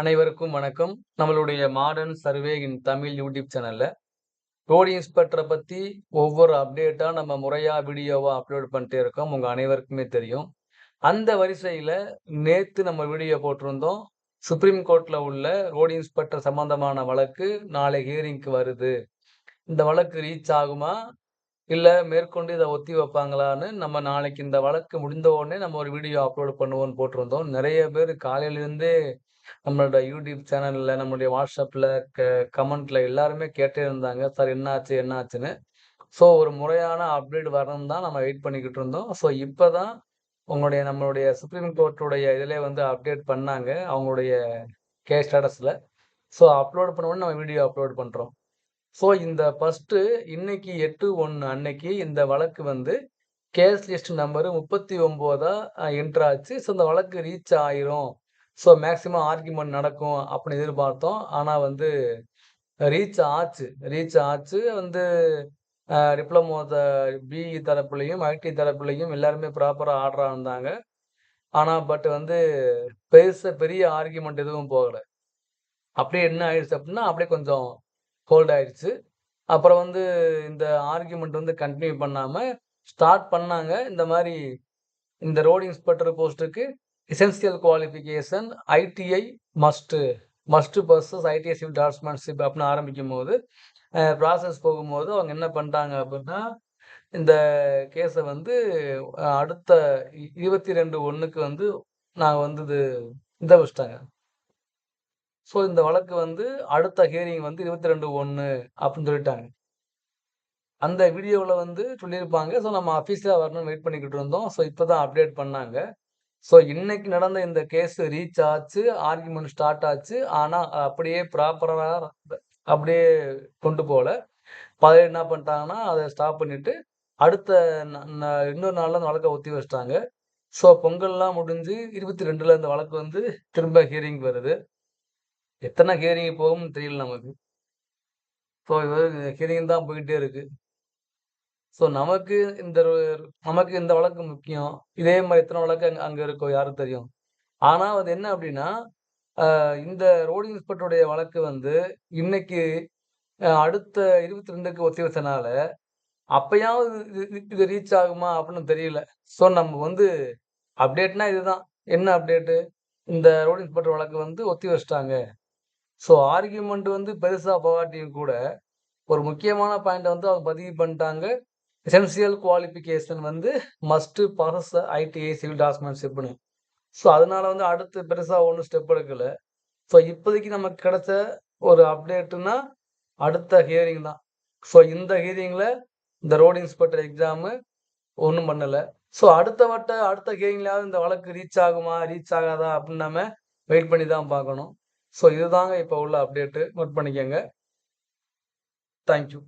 அனைவருக்கும் வணக்கம். நம்மளுடைய modern survey in Tamil YouTube சேனல்ல, ரோடு இன்ஸ்பெக்டரை பத்தி ஒவ்வொரு அப்டேட்டா நம்ம முறையா வீடியோவா அப்லோட் பண்ணிட்டே இருக்கோம். உங்க அனைவருக்குமே தெரியும். அந்த வரிசையில நேத்து நம்ம வீடியோ போட்டிருந்தோம். சுப்ரீம் கோர்ட்ல உள்ள ரோடு இன்ஸ்பெக்டர் சம்பந்தமான வழக்கு நாளை ஹியரிங்க்கு வருது. இந்த வழக்கு ரீச் ஆகுமா? இல்லை மேற்கொண்டு இதை ஒத்தி வைப்பாங்களான்னு நம்ம நாளைக்கு இந்த வழக்கு முடிந்த உடனே நம்ம ஒரு வீடியோ அப்லோட் பண்ணுவோம்னு போட்டிருந்தோம். நிறைய பேர் காலையிலேருந்தே நம்மளோட யூடியூப் சேனலில் நம்மளுடைய வாட்ஸ்அப்பில் க கமெண்ட்டில் எல்லாருமே கேட்டே இருந்தாங்க. சார் என்ன ஆச்சு? என்ன ஆச்சுன்னு. ஸோ ஒரு முறையான அப்டேட் வரணும் தான் நம்ம வெயிட் பண்ணிக்கிட்டு இருந்தோம். ஸோ இப்போ தான் உங்களுடைய நம்மளுடைய சுப்ரீம் கோர்ட்டுடைய இதிலே வந்து அப்டேட் பண்ணாங்க. அவங்களுடைய கேஸ் ஸ்டேட்டஸில் ஸோ அப்லோட் பண்ண உடனே நம்ம வீடியோ அப்லோட் பண்ணுறோம் ஸோ இந்த ஃபஸ்ட்டு இன்னைக்கு 8/1 அன்னைக்கு இந்த வழக்கு வந்து கேஸ் லிஸ்ட் நம்பர் முப்பத்தி ஒம்போதா என்ட்ரு ஆச்சு. ஸோ இந்த வழக்கு ரீச் ஆயிரும். ஸோ மேக்ஸிமம் ஆர்குமெண்ட் நடக்கும் அப்படின்னு எதிர்பார்த்தோம். ஆனால் வந்து ரீச் ஆச்சு. ரீச் ஆச்சு வந்து டிப்ளமோ த பிஇ தரப்புலையும் ஐடி தரப்புலையும் எல்லாருமே ப்ராப்பராக ஆர்டராக இருந்தாங்க. ஆனால் பட் வந்து பெருசாக பெரிய ஆர்குமெண்ட் எதுவும் போகலை அப்படியே என்ன ஆயிடுச்சு அப்படின்னா, அப்படியே கொஞ்சம் ஹோல்ட் ஆயிடுச்சு. அப்புறம் வந்து இந்த ஆர்கியூமெண்ட் வந்து கண்டினியூ பண்ணாமல் ஸ்டார்ட் பண்ணாங்க. இந்த மாதிரி இந்த ரோடு இன்ஸ்பெக்டர் போஸ்ட்டுக்கு essential qualification ITI must must passes ITI civil draftsmanship அப்படின்னு ஆரம்பிக்கும் போது ப்ராசஸ் போகும்போது அவங்க என்ன பண்ணிட்டாங்க அப்படின்னா, இந்த கேஸை வந்து அடுத்த அடுத்த 22/1க்கு வந்து நாங்க வந்து இது இத வச்சுட்டாங்க. ஸோ இந்த வழக்கு வந்து அடுத்த ஹியரிங் வந்து 22/1 அப்படின்னு சொல்லிட்டாங்க. அந்த வீடியோவில் வந்து சொல்லியிருப்பாங்க. ஸோ நம்ம ஆஃபீஸாக வரணும்னு வெயிட் பண்ணிக்கிட்டு இருந்தோம். ஸோ இப்போ தான் அப்டேட் பண்ணாங்க. ஸோ இன்னைக்கு நடந்த இந்த கேஸ் ரீச் ஆச்சு. ஆர்குமெண்ட் ஸ்டார்ட் ஆச்சு. ஆனால் அப்படியே ப்ராப்பராக அப்படியே கொண்டு போகல பாதியில என்ன பண்ணிட்டாங்கன்னா, அதை ஸ்டாப் பண்ணிட்டு அடுத்த ந இன்னொரு நாளில் அந்த வழக்கை ஒத்தி வச்சுட்டாங்க. ஸோ பொங்கல்லாம் முடிஞ்சு 22ல இந்த வழக்கு வந்து திரும்ப ஹியரிங் வருது. எத்தனை ஹியரிங் போகும்னு தெரியல நமக்கு. ஸோ இது ஹியரிங் தான் போயிட்டே இருக்கு. ஸோ நமக்கு இந்த நமக்கு இந்த வழக்கு முக்கியம். இதே மாதிரி எத்தனை வழக்கு அங்கே அங்கே இருக்கோ யாரும் தெரியும்? ஆனால் அது என்ன அப்படின்னா, இந்த ரோடு இன்ஸ்பெக்டருடைய வழக்கு வந்து இன்னைக்கு அடுத்த இருபத்தி ரெண்டுக்கு ஒத்தி வச்சனால, அப்பயாவது இது இது ரீச் ஆகுமா அப்படின்னு தெரியல. ஸோ நம்ம வந்து அப்டேட்னா இதுதான். என்ன அப்டேட்டு? இந்த ரோடு இன்ஸ்பெக்டர் வழக்கு வந்து ஒத்தி வச்சுட்டாங்க. ஸோ ஆர்கியூமெண்ட் வந்து பெருசாக போகாட்டியும் கூட, ஒரு முக்கியமான பாயிண்டை வந்து அவங்க பதிவு பண்ணிட்டாங்க. எசென்சியல் குவாலிஃபிகேஷன் வந்து மஸ்ட்டு பாசஸ் ஐடிஐ சிவில் டிராஃப்ட்ஸ்மேன்ஷிப்ன்னு. ஸோ அதனால வந்து அடுத்து பெருசாக ஒன்றும் ஸ்டெப் எடுக்கலை ஸோ இப்போதைக்கு நமக்கு கிடைச்ச ஒரு அப்டேட்டுனா அடுத்த ஹியரிங் தான். ஸோ இந்த ஹியரிங்கில் இந்த ரோடு இன்ஸ்பெக்டர் எக்ஸாமு ஒன்றும் பண்ணலை ஸோ அடுத்த வட்ட அடுத்த ஹியரிங்லையாவது இந்த வழக்கு ரீச் ஆகுமா? ரீச் ஆகாதா? அப்படின்னு நம்ம வெயிட் பண்ணி தான் பார்க்கணும். ஸோ இதுதாங்க இப்போ உள்ள அப்டேட்டு. நோட் பண்ணிக்கோங்க தேங்க் யூ.